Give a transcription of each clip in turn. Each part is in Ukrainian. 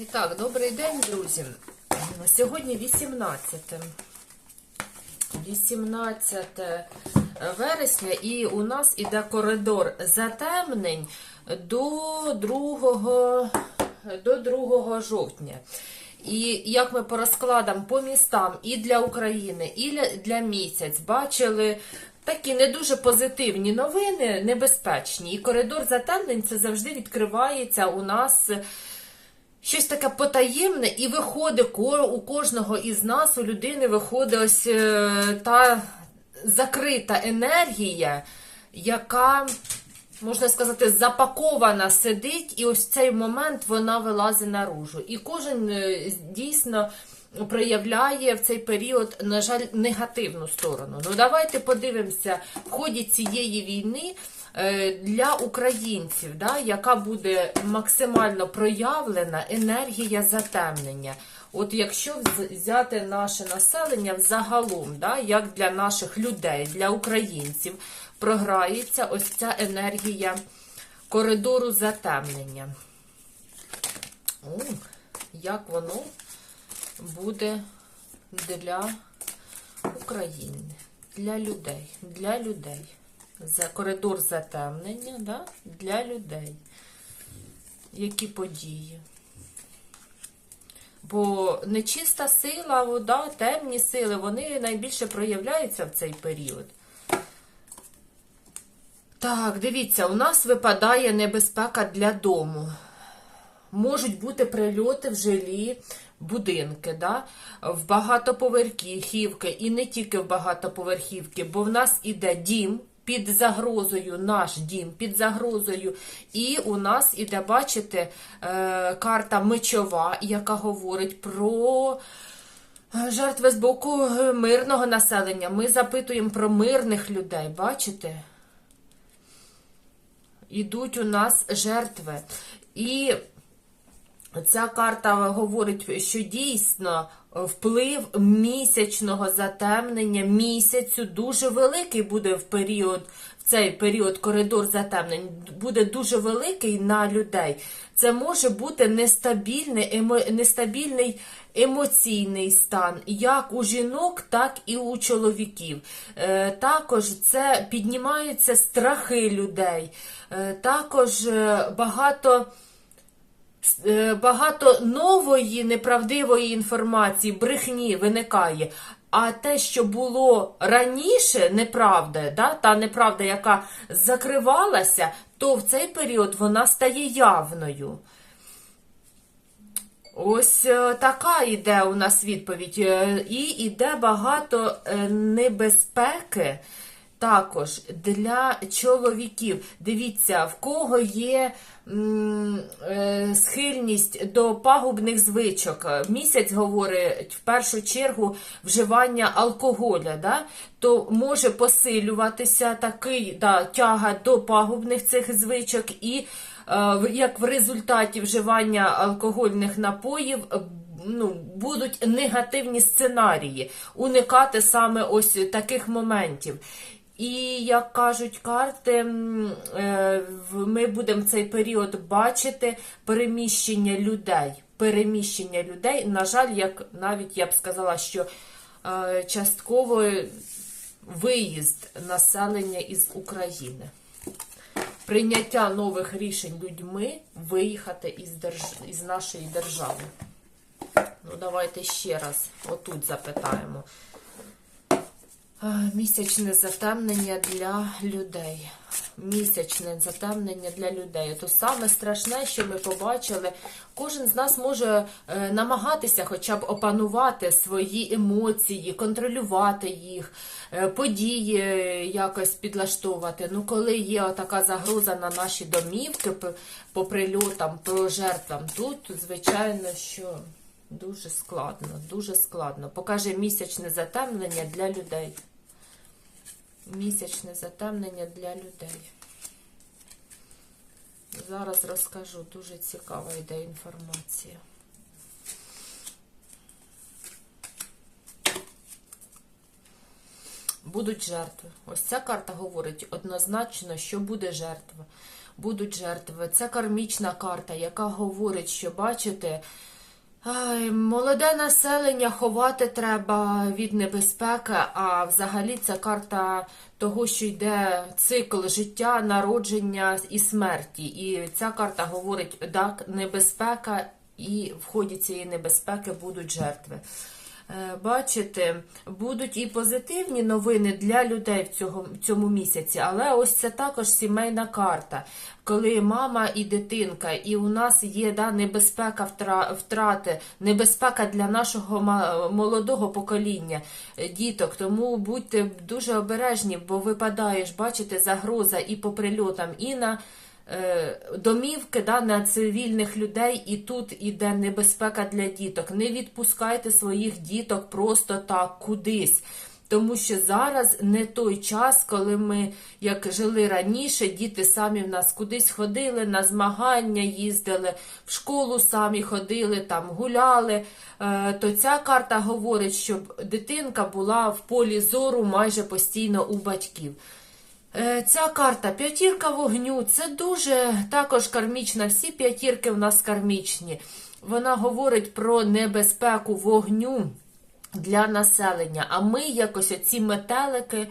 І так, добрий день, друзі. Сьогодні 18. 18 вересня, і у нас іде коридор затемнень до 2, до 2 жовтня. І як ми по розкладам по містам і для України, і для місяць бачили такі не дуже позитивні новини, небезпечні. І коридор затемнень це завжди відкривається у нас щось таке потаємне, і виходить у кожного із нас, у людини виходить ось е, та закрита енергія, яка, можна сказати, запакована сидить, і ось в цей момент вона вилазить наружу. І кожен е, дійсно. Проявляє в цей період, на жаль, негативну сторону. Ну давайте подивимося в ході цієї війни для українців, да, яка буде максимально проявлена енергія затемнення. От якщо взяти наше населення взагалом, да, як для наших людей, для українців, програється ось ця енергія коридору затемнення. О, як воно буде для України, для людей, для людей. За коридор затемнення да? для людей. Які події? Бо нечиста сила, вода, темні сили, вони найбільше проявляються в цей період. Так, дивіться, у нас випадає небезпека для дому. Можуть бути прильоти в жилі будинки, да? в багатоповерхівки, і не тільки в багатоповерхівки, бо в нас іде дім під загрозою, наш дім під загрозою. І у нас іде, бачите, е, карта мечова, яка говорить про. е, Жертви з боку е, мирного населення. Ми запитуємо про мирних людей, бачите? Ідуть у нас жертви. І Ця карта говорить, що дійсно вплив місячного затемнення місяцю дуже великий буде в період, в цей період коридор затемнень буде дуже великий на людей. Це може бути нестабільний, емо, нестабільний емоційний стан, як у жінок, так і у чоловіків. Е, також це піднімаються страхи людей. Е, також е, багато. Е, багато нової неправдивої інформації, брехні виникає. А те, що було раніше, неправда, да, та неправда, яка закривалася, то в цей період вона стає явною. Ось е, така йде у нас відповідь. Е, І йде багато небезпеки також для чоловіків. Дивіться, в кого є е, схильність до пагубних звичок. Місяць говорить в першу чергу вживання алкоголя, да? то може посилюватися такий да, тяга до пагубних цих звичок і е, як в результаті вживання алкогольних напоїв ну, будуть негативні сценарії, уникати саме ось таких моментів. І як кажуть карти, е, ми будемо цей період бачити переміщення людей. Переміщення людей, на жаль, як навіть я б сказала, що е, частково виїзд населення із України прийняття нових рішень людьми виїхати із, держ... із нашої держави. Ну, давайте ще раз отут запитаємо. Місячне затемнення для людей. Місячне затемнення для людей. То саме страшне, що ми побачили, кожен з нас може е, намагатися хоча б опанувати свої емоції, контролювати їх, е, події якось підлаштовувати. Ну, коли є така загроза на наші домівки по прильотам, по жертвам, тут, звичайно, що дуже складно, дуже складно. Покаже місячне затемнення для людей. Місячне затемнення для людей. Зараз розкажу, дуже цікава йде інформація. Будуть жертви. Ось ця карта говорить однозначно, що буде жертва. будуть жертви. Це кармічна карта, яка говорить, що бачите. Ай, Молоде населення ховати треба від небезпеки, а взагалі це карта того, що йде цикл життя, народження і смерті. І ця карта говорить, так, небезпека, і в ході цієї небезпеки будуть жертви. Е, Бачите, будуть і позитивні новини для людей в цьому місяці, але ось це також сімейна карта, коли мама і дитинка, і у нас є да, небезпека втрати, небезпека для нашого молодого покоління е, діток. Тому будьте дуже обережні, бо випадаєш, бачите, загроза і по прильотам, і на домівки да, на цивільних людей, і тут іде небезпека для діток. Не відпускайте своїх діток просто так кудись. Тому що зараз не той час, коли ми, як жили раніше, діти самі в нас кудись ходили, на змагання їздили, в школу самі ходили, там гуляли. Е, То ця карта говорить, щоб дитинка була в полі зору майже постійно у батьків. Е, Ця карта п'ятірка вогню. Це дуже також кармічна. Всі п'ятірки в нас кармічні. Вона говорить про небезпеку вогню для населення. А ми якось оці метелики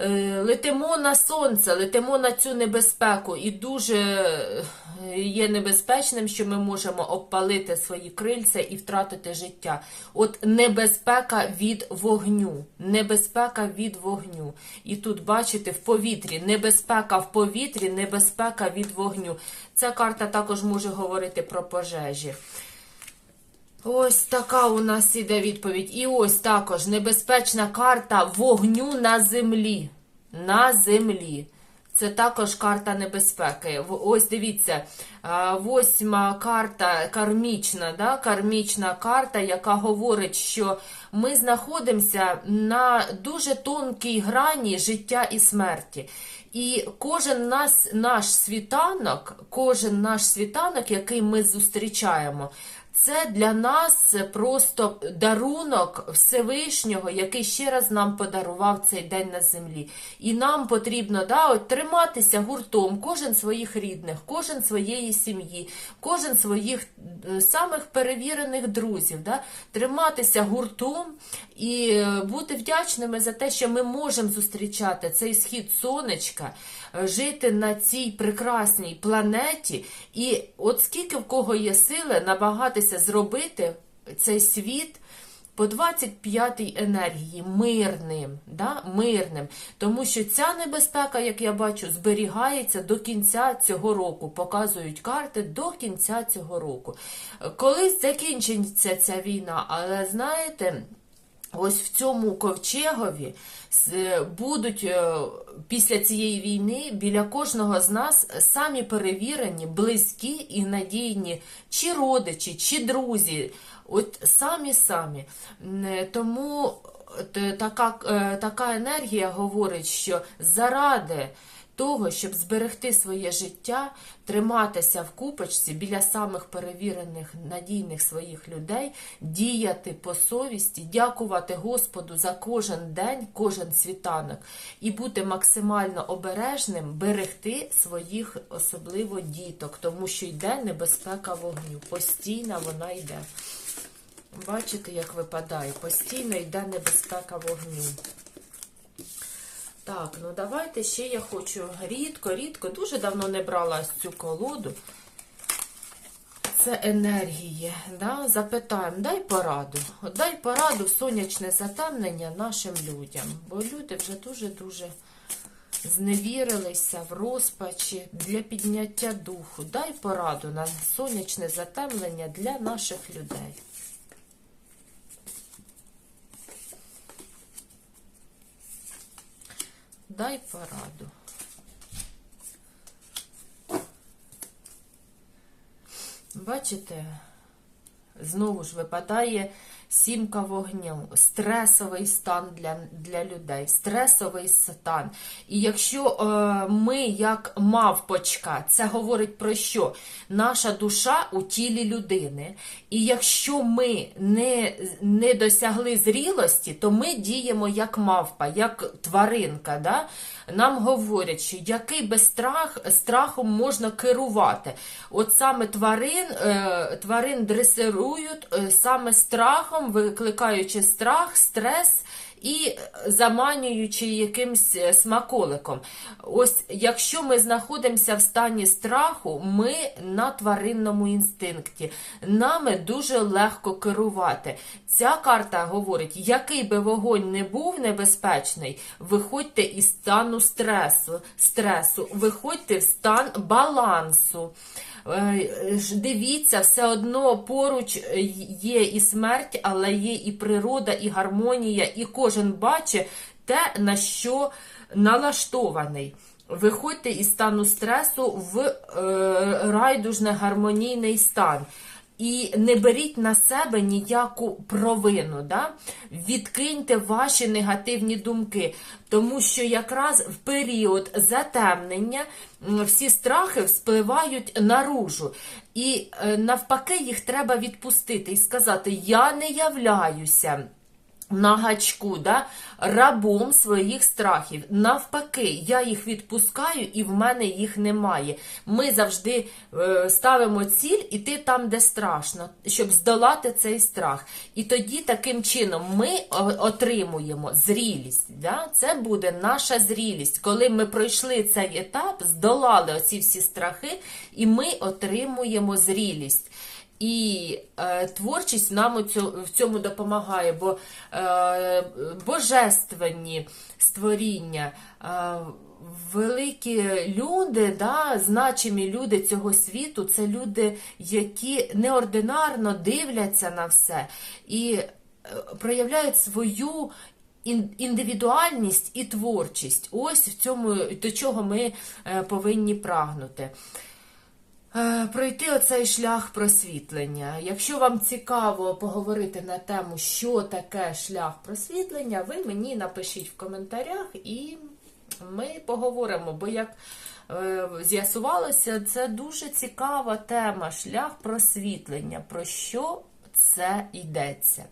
летимо на сонце, летимо на цю небезпеку, і дуже е, є небезпечним, що ми можемо обпалити свої крильця і втратити життя. От небезпека від вогню, небезпека від вогню. І тут бачите в повітрі, небезпека в повітрі, небезпека від вогню. Ця карта також може говорити про пожежі. Ось така у нас іде відповідь. І ось також небезпечна карта вогню на землі. На землі. Це також карта небезпеки. Ось дивіться, восьма карта кармічна, да? кармічна карта, яка говорить, що ми знаходимося на дуже тонкій грані життя і смерті. І кожен нас, наш світанок, кожен наш світанок, який ми зустрічаємо, це для нас просто дарунок Всевишнього, який ще раз нам подарував цей день на землі. І нам потрібно да, от, триматися гуртом, кожен своїх рідних, кожен своєї сім'ї, кожен своїх е, самих перевірених друзів. Да, триматися гуртом і е, бути вдячними за те, що ми можемо зустрічати цей схід сонечка, е, жити на цій прекрасній планеті. І от скільки в кого є сили намагатися зробити цей світ. По 25-й енергії мирним, да? мирним. Тому що ця небезпека, як я бачу, зберігається до кінця цього року. Показують карти до кінця цього року. Колись закінчиться ця війна, але знаєте. Ось в цьому ковчегові будуть е, після цієї війни біля кожного з нас самі перевірені, близькі і надійні, чи родичі, чи друзі. От самі самі. Тому така, е, така енергія говорить, що заради того, щоб зберегти своє життя, триматися в купочці біля самих перевірених надійних своїх людей, діяти по совісті, дякувати Господу за кожен день, кожен світанок, і бути максимально обережним, берегти своїх, особливо діток, тому що йде небезпека вогню. Постійно вона йде. Бачите, як випадає? Постійно йде небезпека вогню. Так, ну давайте ще я хочу рідко, рідко, дуже давно не брала цю колоду. Це енергії. Да? Запитаємо, дай пораду. Дай пораду сонячне затемнення нашим людям. Бо люди вже дуже-дуже зневірилися в розпачі для підняття духу. Дай пораду на сонячне затемнення для наших людей. Дай пораду. Бачите, знову ж випадає сімка вогню, стресовий стан для, для людей, стресовий стан. І якщо е, ми, як мавпочка, це говорить про що? Наша душа у тілі людини. І якщо ми не, не досягли зрілості, то ми діємо як мавпа, як тваринка. Да? Нам говорять, що який би страх, страхом можна керувати. От саме тварин, е, тварин дресирують е, саме страхом, викликаючи страх, стрес і заманюючи якимсь е, смаколиком. Ось якщо ми знаходимося в стані страху, ми на тваринному інстинкті. Нами дуже легко керувати. Ця карта говорить, який би вогонь не був небезпечний, виходьте із стану стресу, стресу, виходьте в стан балансу. Е, Дивіться, все одно поруч є і смерть, але є і природа, і гармонія, і кожен бачить те, на що налаштований. Виходьте із стану стресу в е, райдужне гармонійний стан. І не беріть на себе ніяку провину. Да? Відкиньте ваші негативні думки, тому що якраз в період затемнення всі страхи вспливають наружу. І е, навпаки, їх треба відпустити і сказати: Я не являюся на гачку, да, рабом своїх страхів. Навпаки, я їх відпускаю і в мене їх немає. Ми завжди е, ставимо ціль іти там, де страшно, щоб здолати цей страх. І тоді таким чином ми отримуємо зрілість. Да? Це буде наша зрілість, коли ми пройшли цей етап, здолали оці всі страхи, і ми отримуємо зрілість. І е, творчість нам цьо- в цьому допомагає, бо е, божественні створіння, е, великі люди, да, значимі люди цього світу, це люди, які неординарно дивляться на все і е, проявляють свою індивідуальність і творчість. Ось в цьому до чого ми е, повинні прагнути. Е, Пройти оцей шлях просвітлення. Якщо вам цікаво поговорити на тему, що таке шлях просвітлення, ви мені напишіть в коментарях і ми поговоримо. Бо як е, з'ясувалося, це дуже цікава тема шлях просвітлення. Про що це йдеться?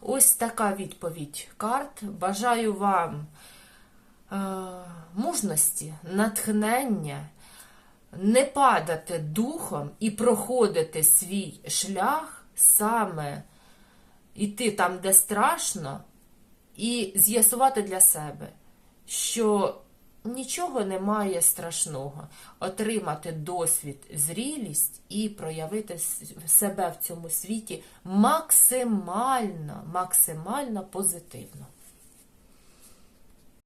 Ось така відповідь карт. Бажаю вам е, мужності, натхнення не падати духом і проходити свій шлях, саме йти там, де страшно, і з'ясувати для себе, що нічого немає страшного, отримати досвід, зрілість і проявити себе в цьому світі максимально, максимально позитивно.